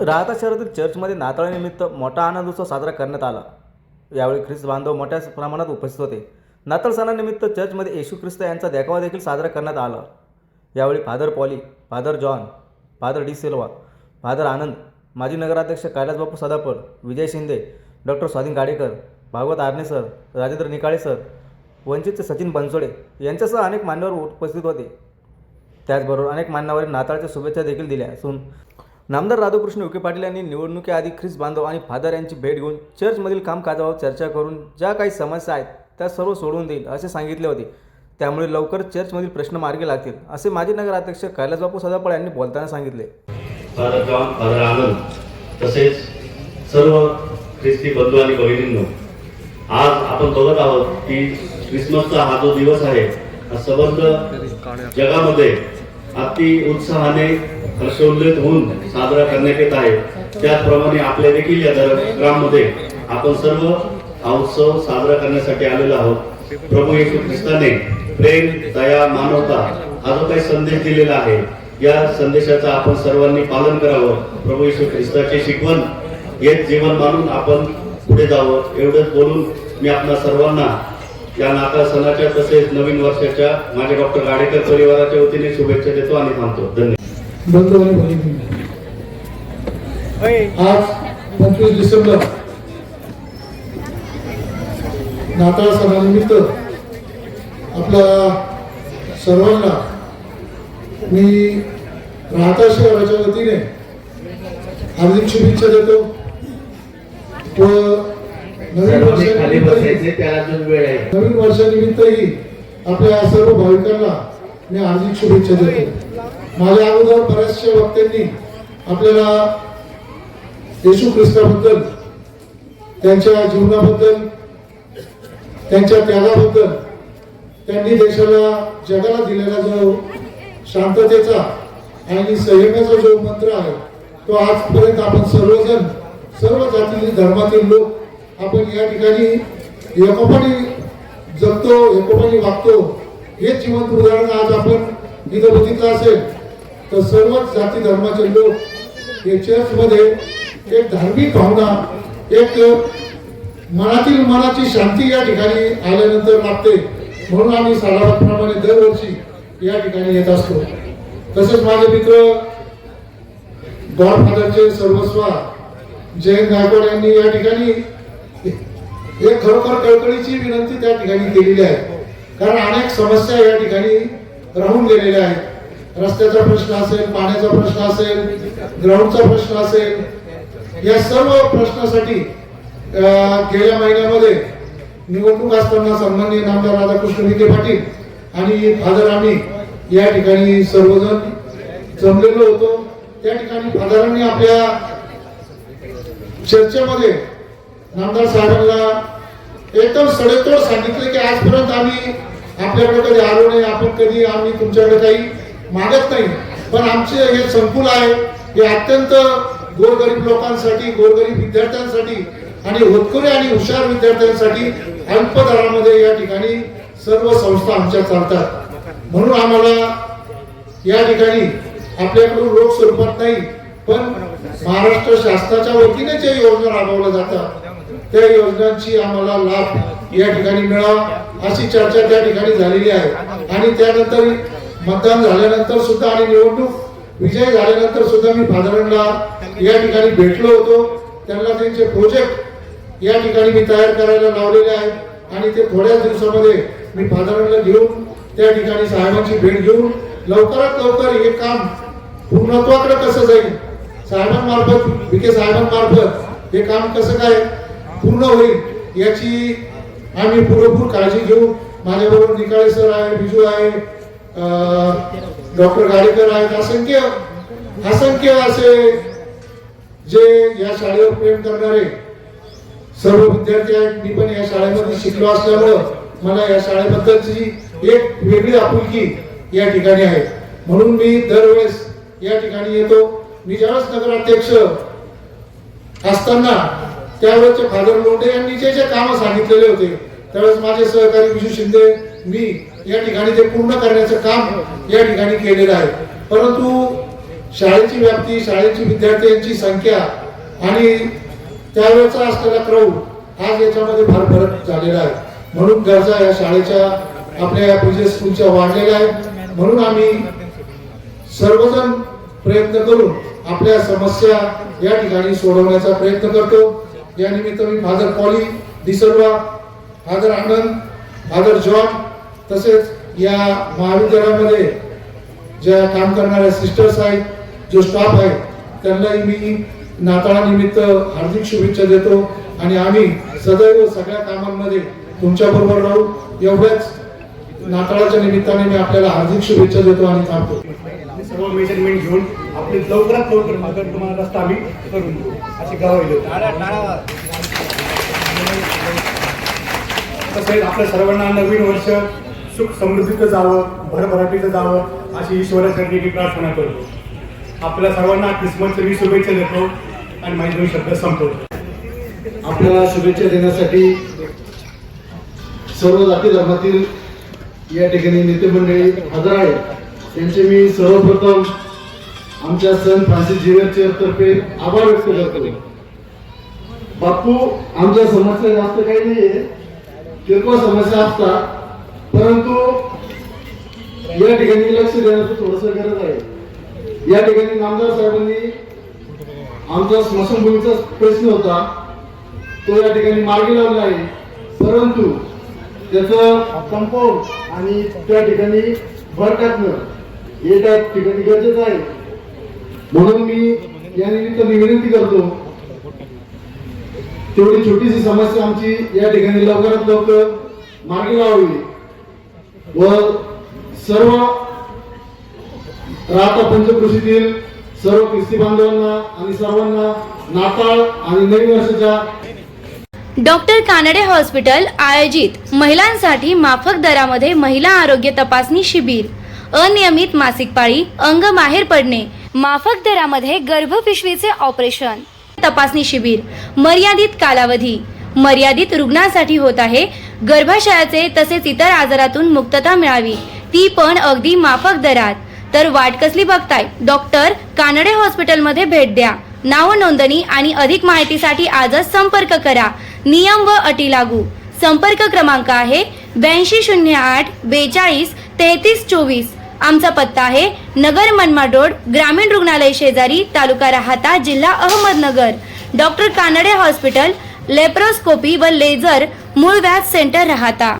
राहता शहरातील चर्चमध्ये नाताळानिमित्त मोठा आनंद उत्सव साजरा करण्यात आला. यावेळी ख्रिस्त बांधव मोठ्या प्रमाणात उपस्थित होते. नाताळ सणानिमित्त चर्चमध्ये येशू ख्रिस्त यांचा देखावा देखील साजरा करण्यात आला. यावेळी father Pauly father John father D'Silva father Anand माजी नगराध्यक्ष Kailasbapu Sadapad Vijay Shinde doctor Swadhin Gadekar Bhagwat Arne sir Rajendra Nikale sir वंचितचे Sachin Bansode यांच्यासह अनेक मान्यवर उपस्थित होते. त्याचबरोबर अनेक मान्यवरांनी नाताळच्या शुभेच्छा देखील दिल्या. असून नामदार राधाकृष्ण विखे पाटील यांनी निवडणुकीआधी ख्रिस बांधव आणि फादर यांची भेट घेऊन चर्चमधील कामकाजावर चर्चा करून ज्या काही समस्या आहेत त्या सर्व सोडवून देईल असे सांगितले होते. त्यामुळे लवकर चर्चमधील प्रश्न मार्गी लागतील असे माजी नगराध्यक्ष कैलासबापू सदापळ यांनी बोलताना सांगितले. फादर आनंद तसेच सर्व ख्रिस्ती बंधू आणि भगिनींनो आज आपण बघत आहोत की क्रिसमसचा हा जो दिवस आहे हा संबंध जगामध्ये अति उत्साहाने हर्षोल्लित होऊन साजरा करण्यात येत आहे. त्याचप्रमाणे आपल्या देखील या ग्राममध्ये आपण सर्व हा उत्सव साजरा करण्यासाठी आलेलो आहोत. प्रभू येशू ख्रिस्ताने प्रेम दया मानवता हा जो काही संदेश दिलेला आहे या संदेशाचं आपण सर्वांनी पालन करावं. प्रभू येशू ख्रिस्ताची शिकवण हेच जीवन मानून आपण पुढे जावं. एवढंच बोलून मी आपल्या सर्वांना या नाताळ सणाच्या तसेच नवीन वर्षाच्या माझ्या डॉक्टर गाडेकर परिवाराच्या वतीने शुभेच्छा देतो आणि थांबतो. धन्यवाद. आज पंचवीस डिसेंबर नाताळ सणानिमित्त आपल्या सर्वांना मी राहता शहराच्या वतीने हार्दिक शुभेच्छा देतो व नवीन खाली वर्षानिमित्तही बसायचे त्याला अजून वेळ आहे. नवीन वर्षानिमित्तही आपल्या सर्व भाविकांना मी हार्दिक शुभेच्छा देतो. माझ्या अगोदर बऱ्याचशा वक्त्यांनी आपल्याला येशू ख्रिस्ताबद्दल त्यांच्या जीवनाबद्दल त्यांच्या त्यागाबद्दल त्यांनी देशाला जगाला दिलेला जो शांततेचा आणि संयमाचा जो मंत्र आहे तो आजपर्यंत आपण सर्वजण सर्व जातीतील धर्मातील लोक आपण या ठिकाणी एकोपाने जगतो एकोपाने वागतो हे जिवंत उदाहरण आज आपण इथं बघितलं असेल. तर सर्वच जाती धर्माचे लोक हे चर्चमध्ये एक धार्मिक भावना एक मनातील मनाची शांती या ठिकाणी आल्यानंतर लागते म्हणून आम्ही साधारणप्रमाणे दरवर्षी या ठिकाणी येत असतो. तसेच माझे मित्र गॉडफादरचे सर्वस्वा जयंत गायकवाड यांनी या ठिकाणी हे खरोखर कळकळीची विनंती त्या ठिकाणी केलेली आहे. कारण अनेक समस्या या ठिकाणी राहून गेलेल्या आहेत. रस्त्याचा प्रश्न असेल पाण्याचा प्रश्न असेल ग्राउंडचा प्रश्न असेल या सर्व प्रश्नासाठी गेल्या महिन्यामध्ये निवडणूक असताना सन्माननीय नामदार राधाकृष्ण विखे पाटील आणि फादर आम्ही या ठिकाणी सर्वजण जमलेलो होतो. त्या ठिकाणी फादरांनी आपल्या चर्चेमध्ये नामदार साहेबांना एकदम सडेतोड सांगितले की आजपर्यंत आम्ही आपल्याकडे कधी आलो नाही आपण कधी आम्ही तुमच्याकडे काही मागत नाही. पण आमचे हे संकुल आहे हे अत्यंत गोरगरीब लोकांसाठी गोरगरीब विद्यार्थ्यांसाठी आणि होतकरी आणि हुशार विद्यार्थ्यांसाठी अल्प दरामध्ये या ठिकाणी सर्व संस्था आमच्या चालतात. म्हणून आम्हाला या ठिकाणी आपल्याकडून रोख स्वरूपात नाही पण महाराष्ट्र शासनाच्या वतीने ज्या योजना राबवल्या जातात. त्या योजनांची आम्हाला लाभ या ठिकाणी मिळावा अशी चर्चा त्या ठिकाणी झालेली आहे. आणि त्यानंतर मतदान झाल्यानंतर सुद्धा आणि निवडणूक विजय झाल्यानंतर सुद्धा मी फादरांना या ठिकाणी भेटलो होतो. त्यांना त्यांचे प्रोजेक्ट या ठिकाणी मी तयार करायला लावलेले आहेत आणि ते थोड्याच दिवसामध्ये मी फादरांना घेऊन त्या ठिकाणी साहेबांची भेट घेऊन लवकरात लवकर हे काम पूर्णत्वाकडे कसं जाईल? साहेबांमार्फत विखे साहेबांमार्फत हे काम कसं काय? पूर्ण होईल याची आम्ही पुरेपूर काळजी घेऊ माझ्याबरोबर निकाळे सर आहे बिजू आहे डॉक्टर गाडेकर आहेत असंख्य असंख्य असे जे या शाळेवर प्रेम करणारे सर्व विद्यार्थी आहेत. मी पण या शाळेमध्ये शिकलो असल्यामुळं मला या शाळेबद्दलची एक वेगळी आपुलकी या ठिकाणी आहे. म्हणून मी दरवेळेस या ठिकाणी येतो. मी ज्यावेळेस नगराध्यक्ष असताना त्यावेळेचे फादर लोंढे यांनी जे जे कामं सांगितलेले होते त्यावेळेस माझे सहकारी विजू शिंदे मी या ठिकाणी ते पूर्ण करण्याचं काम या ठिकाणी केलेलं आहे. परंतु शाळेची व्याप्ती शाळेची विद्यार्थ्यांची संख्या आणि त्यावेळेचा असलेला क्राऊड आज याच्यामध्ये फार फरक झालेला आहे. म्हणून गरजा या शाळेच्या आपल्या या बिझनेस स्कूलच्या वाढलेल्या आहेत. म्हणून आम्ही सर्वजण प्रयत्न करून आपल्या समस्या या ठिकाणी सोडवण्याचा प्रयत्न करतो. या निमित्त मी father Pauly D'Silva father Anand father John तसेच या महाविद्यालयामध्ये ज्या काम करणाऱ्या सिस्टर्स आहेत जो स्टाफ आहे त्यांनाही मी नाताळानिमित्त हार्दिक शुभेच्छा देतो आणि आम्ही सदैव सगळ्या कामांमध्ये तुमच्या बरोबर राहू. एवढ्याच नाताळाच्या निमित्ताने मी आपल्याला हार्दिक शुभेच्छा देतो आणि थांबतो. सर्व मेजरमेंट घेऊन आपली लवकरात लवकर मागण तुम्हाला रस्ता आम्ही करून देऊ. अशी गाव तसेच आपल्या सर्वांना नवीन वर्ष सुख समृद्धीचं जावं भरभराटीचं जावं अशी ईश्वरासाठी मी प्रार्थना करतो. आपल्या सर्वांना क्रिसमसच्या मी शुभेच्छा देतो आणि माझे दोन शब्द संपवतो. आपल्याला शुभेच्छा देण्यासाठी सर्व जाती धर्मातील या ठिकाणी नेतेमंडळी हजर आहेत त्यांचे मी सर्वप्रथम आमच्या सन फ्रान्सिस झेवियर तर्फे आभार व्यक्त करतो. बापू आमच्या समस्या जास्त काही नाहीये. किरकोळ समस्या असतात. परंतु या ठिकाणी लक्ष देण्याचं थोडस गरज आहे. या ठिकाणी नामदार साहेबांनी आमचा स्मशानभूमीचा प्रश्न होता. तो या ठिकाणी मार्गी लावला आहे. परंतु त्याचं कंपाऊंड आणि त्या ठिकाणी भर टाकणं हे त्या ठिकाणी गरजेचं आहे. म्हणून मी या निमित्ताने विनंती करतो तेवढी छोटीशी समस्या आमची या ठिकाणी लवकरात लवकर मार्गी लावावी. व सर्व राहता पंचकृषीतील सर्व ख्रिस्ती बांधवांना आणि सर्वांना नाताळ आणि नवीन वर्षाच्या डॉक्टर कानडे हॉस्पिटल आयोजित महिलांसाठी माफक दरामध्ये महिला आरोग्य तपासणी शिबिर. अनियमित मासिक पाळी अंग बाहेर पडणे माफक दरामध्ये गर्भपिशवीचे ऑपरेशन. तपासणी शिबिर मर्यादित कालावधी मर्यादित रुग्णांसाठी होत आहे. गर्भाशयाचे तसेच इतर आजारातून मुक्तता मिळावी ती पण अगदी माफक दरात. तर वाट कसली बघताय? डॉक्टर कानडे हॉस्पिटलमध्ये भेट द्या. नाव नोंदणी आणि अधिक माहितीसाठी आजच संपर्क करा. नियम व अटी लागू. संपर्क क्रमांक आहे ब्याऐंशी शून्य आठ बेचाळीस तेहतीस चोवीस. आमचा पत्ता आहे नगर मनमाड रोड ग्रामीण रुग्णालय शेजारी तालुका राहाता जिल्हा Ahmednagar. Doctor Kanade hospital laparoscopy व लेझर मूळ व्याज सेंटर राहता.